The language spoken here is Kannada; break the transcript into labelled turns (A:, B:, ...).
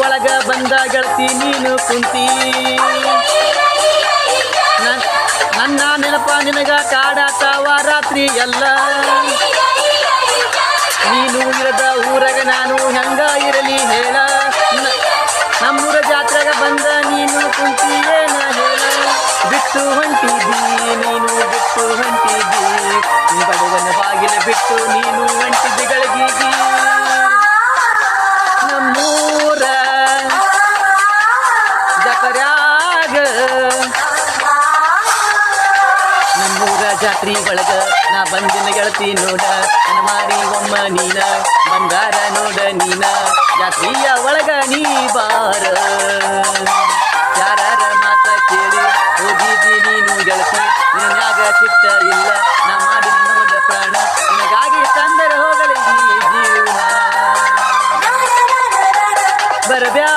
A: ಮುಂದ ಗೆಳತಿ ನೀನು ಕುಂತಿ. ನನ್- ನನ್ನ ನೆನಪ ನಿನಗ ಕಾಡಾತಾವ ರಾತ್ರಿ ಎಲ್ಲ. ನೀನು ಇರದ ಊರಾಗ ನಾನು ಹೆಂಗ ಇರಲಿ ಹೇಳ. ನಮ್ಮೂರ ಜಾತ್ರೆಗ ಬಂದ ನೀನು ಕುಂತಿಯೇನ ಹೇಳ. ಬಿಟ್ಟು ಹೊಂಟಿದ್ದಿ ನೀನು ಬಿಟ್ಟು ಹೊಂಟಿದ್ದಿ ಬಡವನ ಬಾಗಿಲ ಬಿಟ್ಟು ನೀನು ಗಳಿಗೀಗಿ ಜಾತ್ರಿ ಒಳಗ ನಾ ಬಂದಿನ ಗೆಳತಿ ನೋಡ, ನನ್ನ ಮಾರಿ ಒಮ್ಮ ನೀನ, ಬಂಗಾರ ನೋಡ ನೀನ, ಜಾತ್ರಿಯ ಒಳಗ ನೀ ಬಾರ. ಯಾರ ಮಾತ ಕೇಳಿ ಹೋಗಿದ್ದಿ ನೀನು ಗೆಳತಿ ನಿನ್ನಾಗ ಸಿಟ್ಟ ಇಲ್ಲ, ನಾ ಮಾಡಿ ನೋಡ ಪ್ರಾಣ, ನಿನಗಾಗಿ ತಂದರೆ ಹೋಗಲಿ ಜೀವನ. ಬರಬ್ಯಾ